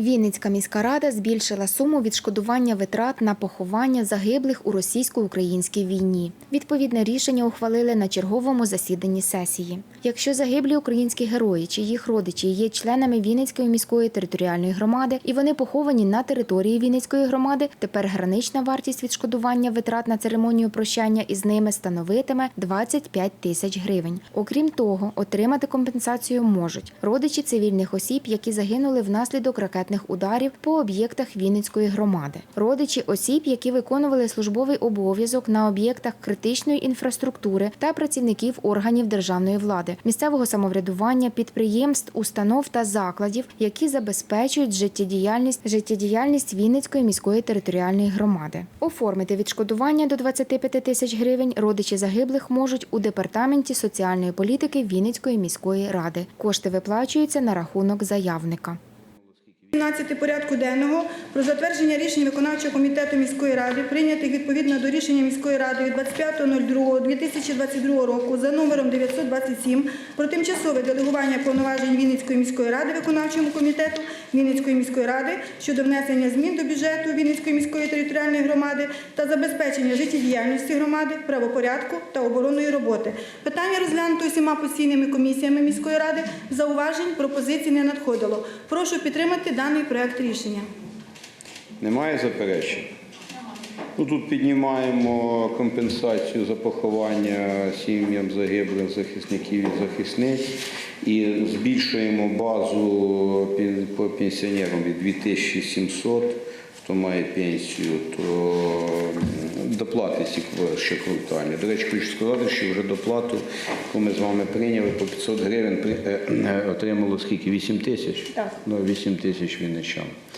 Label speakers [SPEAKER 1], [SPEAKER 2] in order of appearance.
[SPEAKER 1] Вінницька міська рада збільшила суму відшкодування витрат на поховання загиблих у російсько-українській війні. Відповідне рішення ухвалили на черговому засіданні сесії. Якщо загиблі українські герої чи їх родичі є членами Вінницької міської територіальної громади і вони поховані на території Вінницької громади, тепер гранична вартість відшкодування витрат на церемонію прощання із ними становитиме 25 тисяч гривень. Окрім того, отримати компенсацію можуть родичі цивільних осіб, які загинули внаслідок ракетних ударів по об'єктах Вінницької громади, родичі осіб, які виконували службовий обов'язок на об'єктах критичної інфраструктури та працівників органів державної влади, місцевого самоврядування, підприємств, установ та закладів, які забезпечують життєдіяльність життєдіяльність Вінницької міської територіальної громади. Оформити відшкодування до 25 тисяч гривень родичі загиблих можуть у департаменті соціальної політики Вінницької міської ради. Кошти виплачуються на рахунок заявника.
[SPEAKER 2] 17 порядку денного про затвердження рішень виконавчого комітету міської ради, прийнятих відповідно до рішення міської ради від 25.02.2022 року за номером 927 про тимчасове делегування повноважень Вінницької міської ради виконавчому комітету Вінницької міської ради щодо внесення змін до бюджету Вінницької міської територіальної громади та забезпечення життєдіяльності громади, правопорядку та оборонної роботи. Питання розглянуто усіма постійними комісіями міської ради. Зауважень, пропозицій не надходило. Прошу підтримати даний проект рішення.
[SPEAKER 3] Немає заперечень? Ну, тут піднімаємо компенсацію за поховання сім'ям загиблих захисників і захисниць і збільшуємо базу по пенсіонерам від 2700, хто має пенсію, то доплати ці ще квартальні. До речі, хочу сказати, що вже доплату, яку ми з вами прийняли, по 500 гривень е, е, отримало скільки? 8 тисяч?
[SPEAKER 2] Так.
[SPEAKER 3] Ну, 8 тисяч вінничан.